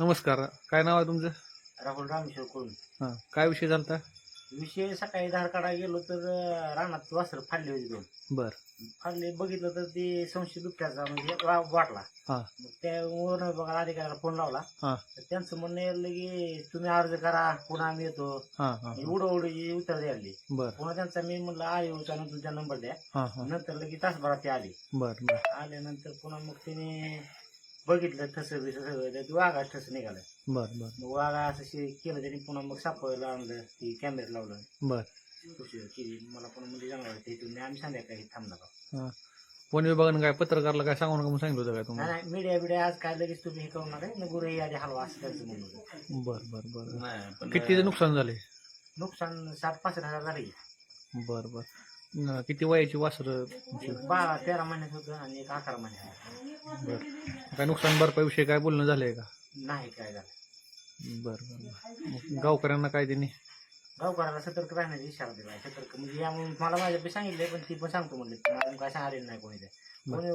नमस्कार. काय नाव आहे तुमचं? राहुल रामेश्वर करून हां काय विषय झालता? विषय सकाळी धार काढायला गेलो तर रानात वासर फाडले होते दोन. बर. फाडले बघितलं तर ते संशय दुपट्याचा म्हणजे वा- वाटला. हा. मग त्या बघा अधिकाऱ्याला फोन लावला. हा. तर त्यांचं म्हणणं यायला की तुम्ही अर्ज करा पुन्हा आम्ही येतो. हां हां उडं उडी उत्तर द्यायला बर. पुन्हा त्यांचा मी म्हणलं आयोचा तुमचा नंबर द्या. हां हां. नंतर लगेच तासभरात ते आले. बर बर. आल्यानंतर पुन्हा मग त्याने बघितलं ठसं बिसं सगळं त्यात वाघा ठस निघालं. बर बर. मग वाघा असं शे- केलं त्यांनी पुन्हा मग सापवायला आणलं ती कॅमेरा लावलं. बर. केली मला पण म्हणजे चांगलं वाटतं इथून आम्ही संध्याकाळी थांबला का वन विभागानं काय पत्रकारला काय सांगू नका म्हणून सांगितलं होतं काय नाही तुम्हाला? नाही मीडिया बिडिया आज काय लगेच तुम्ही हे करू नका न गुरु हे आधी हलवा असं त्यांचं म्हणणं होतं. बर बर बर. किती नुकसान झाले नुकसान साठ पासष्ट हजार झाले बर बर. न, किती वयाची वासर एक बारा तेरा महिन्यात होतं आणि एक अकरा महिन्यात बर. काय नुकसान भरपाई विषयी काय बोलणं झालंय का? नाही काय झालं. बर बर बर. मग गावकऱ्यांना काय त्यांनी? गावकऱ्याला सतर्क राहण्याचा इशारा दिला सतर्क. म्हणजे यामुळे मला माझ्या सांगितले पण ती पण सांगतो म्हणले काय सांगितलं नाही कोणी ते. कोणी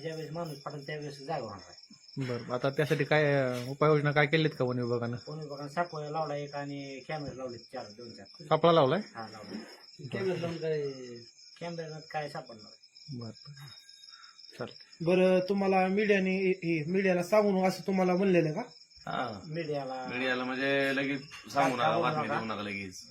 ज्यावेळेस माणूस पाठवून त्यावेळेस जागा होणार आहे. बर आता त्यासाठी काय अं, उपाययोजना काय केलीत का वन विभागानं? कोणी विभागाने सापळा लावला एक आणि कॅमेरा लावले चार दोन चार. सापळा लावलाय? हा लावले कॅमेरा लावून काय कॅमेऱ्यानं काय सापडणार? बर. बर चालतंय. बरं तुम्हाला मीडियाने हे मीडियाला सांगून असं तुम्हाला म्हणलेलं का? हा. मीडियाला. मीडियाला म्हणजे लगेच सांगू नका सांगू बातमी नका. देऊ नका लगेच.